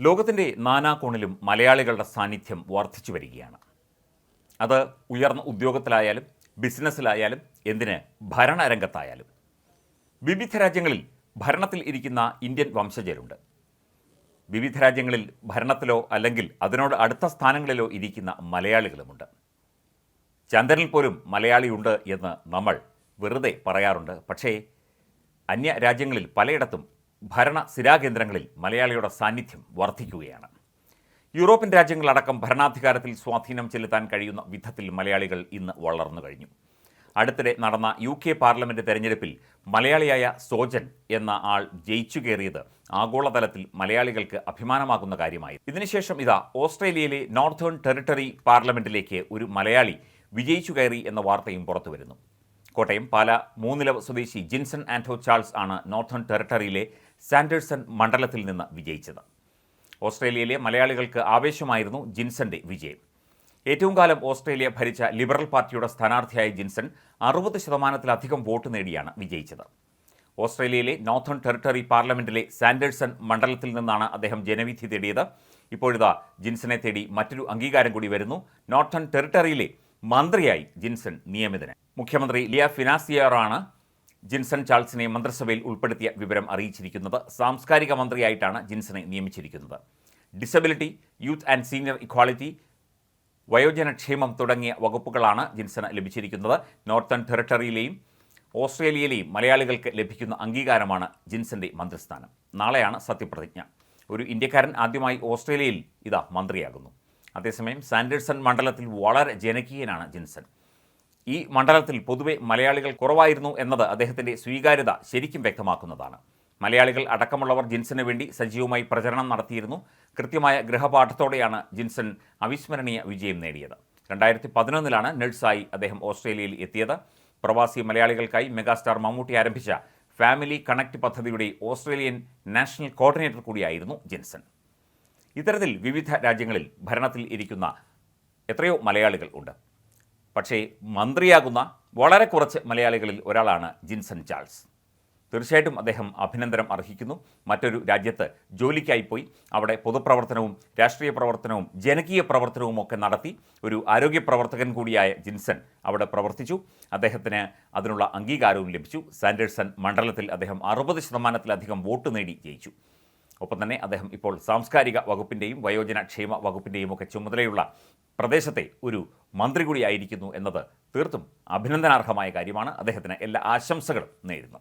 ലോകത്തിന്റെ നാനാകോണിലും മലയാളികളുടെ സാന്നിധ്യം വർദ്ധിച്ചു വരികയാണ്. അത് ഉയർന്ന ഉദ്യോഗത്തിലായാലും ബിസിനസ്സിലായാലും എന്തിന് ഭരണരംഗത്തായാലും. വിവിധ രാജ്യങ്ങളിൽ ഭരണത്തിൽ ഇരിക്കുന്ന ഇന്ത്യൻ വംശജരുണ്ട്. വിവിധ രാജ്യങ്ങളിൽ ഭരണത്തിലോ അല്ലെങ്കിൽ അതിനോട് അടുത്ത സ്ഥാനങ്ങളിലോ ഇരിക്കുന്ന മലയാളികളുമുണ്ട്. ചന്ദ്രനിൽ പോലും മലയാളിയുണ്ട് എന്ന് നമ്മൾ വെറുതെ പറയാറുണ്ട്. പക്ഷേ അന്യ രാജ്യങ്ങളിൽ പലയിടത്തും ഭരണ സ്ഥിരാകേന്ദ്രങ്ങളിൽ മലയാളിയുടെ സാന്നിധ്യം വർദ്ധിക്കുകയാണ്. യൂറോപ്യൻ രാജ്യങ്ങളടക്കം ഭരണാധികാരത്തിൽ സ്വാധീനം ചെലുത്താൻ കഴിയുന്ന വിധത്തിൽ മലയാളികൾ ഇന്ന് വളർന്നു കഴിഞ്ഞു. അടുത്തിടെ നടന്ന യു കെ പാർലമെന്റ് തെരഞ്ഞെടുപ്പിൽ മലയാളിയായ സോജൻ എന്ന ആൾ ജയിച്ചു കയറിയത് ആഗോളതലത്തിൽ മലയാളികൾക്ക് അഭിമാനമാകുന്ന കാര്യമായി. ഇതിനുശേഷം ഇതാ ഓസ്ട്രേലിയയിലെ നോർത്തേൺ ടെറിട്ടറി പാർലമെന്റിലേക്ക് ഒരു മലയാളി വിജയിച്ചു കയറി എന്ന വാർത്തയും പുറത്തു വരുന്നു കോട്ടയം പാല മൂന്നിലവ് സ്വദേശി ജിൻസൺ ആൻഡോ ചാൾസ് ആണ് നോർത്തേൺ ടെറിട്ടറിയിലെ സാൻഡേഴ്സൺ മണ്ഡലത്തിൽ നിന്ന് വിജയിച്ചത്. ഓസ്ട്രേലിയയിലെ മലയാളികൾക്ക് ആവേശമായിരുന്നു ജിൻസന്റെ വിജയം. ഏറ്റവും കാലം ഓസ്ട്രേലിയ ഭരിച്ച ലിബറൽ പാർട്ടിയുടെ സ്ഥാനാർത്ഥിയായ ജിൻസൺ അറുപത് ശതമാനത്തിലധികം വോട്ട് നേടിയാണ് വിജയിച്ചത്. ഓസ്ട്രേലിയയിലെ നോർത്തേൺ ടെറിട്ടറി പാർലമെന്റിലെ സാൻഡേഴ്സൺ മണ്ഡലത്തിൽ നിന്നാണ് അദ്ദേഹം ജനവിധി തേടിയത്. ഇപ്പോഴിതാ ജിൻസനെ തേടി മറ്റൊരു അംഗീകാരം കൂടി വരുന്നു. നോർത്തേൺ ടെറിട്ടറിയിലെ മന്ത്രിയായി ജിൻസൺ നിയമിതന് മുഖ്യമന്ത്രി ലിയ ഫിനാസിയറാണ് ജിൻസൺ ചാൾസിനെ മന്ത്രിസഭയിൽ ഉൾപ്പെടുത്തിയ വിവരം അറിയിച്ചിരിക്കുന്നത്. സാംസ്കാരിക മന്ത്രിയായിട്ടാണ് ജിൻസനെ നിയമിച്ചിരിക്കുന്നത്. Disability youth and senior equality വയോജനക്ഷേമം തുടങ്ങിയ വകുപ്പുകളാണ് ജിൻസന് ലഭിച്ചിരിക്കുന്നത്. നോർത്തേൺ ടെറിട്ടറിയിലെയും ഓസ്ട്രേലിയയിലെയും മലയാളികൾക്ക് ലഭിക്കുന്ന അംഗീകാരമാണ് ജിൻസന്റെ മന്ത്രിസ്ഥാനം. നാളെയാണ് സത്യപ്രതിജ്ഞ. ഒരു ഇന്ത്യക്കാരൻ ആദ്യമായി ഓസ്ട്രേലിയയിൽ ഇതാ മന്ത്രിയാകുന്നു. അതേസമയം സാൻഡേഴ്സൺ മണ്ഡലത്തിൽ വളരെ ജനകീയനാണ് ജിൻസൺ. ഈ മണ്ഡലത്തിൽ പൊതുവെ മലയാളികൾ കുറവായിരുന്നു എന്നത് അദ്ദേഹത്തിന്റെ സ്വീകാര്യത ശരിക്കും വ്യക്തമാക്കുന്നതാണ്. മലയാളികൾ അടക്കമുള്ളവർ ജിൻസന് വേണ്ടി സജീവമായി പ്രചരണം നടത്തിയിരുന്നു. കൃത്യമായ ഗൃഹപാഠത്തോടെയാണ് ജിൻസൺ അവിസ്മരണീയ വിജയം നേടിയത്. രണ്ടായിരത്തി പതിനൊന്നിലാണ് നഴ്സായി അദ്ദേഹം ഓസ്ട്രേലിയയിൽ എത്തിയത്. പ്രവാസി മലയാളികൾക്കായി മെഗാസ്റ്റാർ മമ്മൂട്ടി ആരംഭിച്ച ഫാമിലി കണക്ട് പദ്ധതിയുടെ ഓസ്ട്രേലിയൻ നാഷണൽ കോർഡിനേറ്റർ കൂടിയായിരുന്നു ജിൻസൺ. ഇത്തരത്തിൽ വിവിധ രാജ്യങ്ങളിൽ ഭരണത്തിൽ ഇരിക്കുന്ന എത്രയോ മലയാളികൾ ഉണ്ട്. പക്ഷേ മന്ത്രിയാകുന്ന വളരെ കുറച്ച് മലയാളികളിൽ ഒരാളാണ് ജിൻസൺ ചാൾസ്. തീർച്ചയായിട്ടും അദ്ദേഹം അഭിനന്ദനം അർഹിക്കുന്നു. മറ്റൊരു രാജ്യത്ത് ജോലിക്കായി പോയി അവിടെ പൊതുപ്രവർത്തനവും രാഷ്ട്രീയ പ്രവർത്തനവും ജനകീയ പ്രവർത്തനവും ഒക്കെ നടത്തി ഒരു ആരോഗ്യ പ്രവർത്തകൻ കൂടിയായ ജിൻസൺ അവിടെ പ്രവർത്തിച്ചു. അദ്ദേഹത്തിന് അതിനുള്ള അംഗീകാരവും ലഭിച്ചു. സാൻഡേഴ്സൺ മണ്ഡലത്തിൽ അദ്ദേഹം അറുപത് ശതമാനത്തിലധികം വോട്ട് നേടി ജയിച്ചു. ഒപ്പം തന്നെ അദ്ദേഹം ഇപ്പോൾ സാംസ്കാരിക വകുപ്പിന്റെയും വയോജന ക്ഷേമ വകുപ്പിന്റെയും ഒക്കെ ചുമതലയുള്ള പ്രദേശത്തെ ഒരു മന്ത്രി കൂടിയായിരിക്കുന്നു എന്നത് തീർത്തും അഭിനന്ദനാർഹമായ കാര്യമാണ്. അദ്ദേഹത്തിന് എല്ലാ ആശംസകളും നേരുന്നു.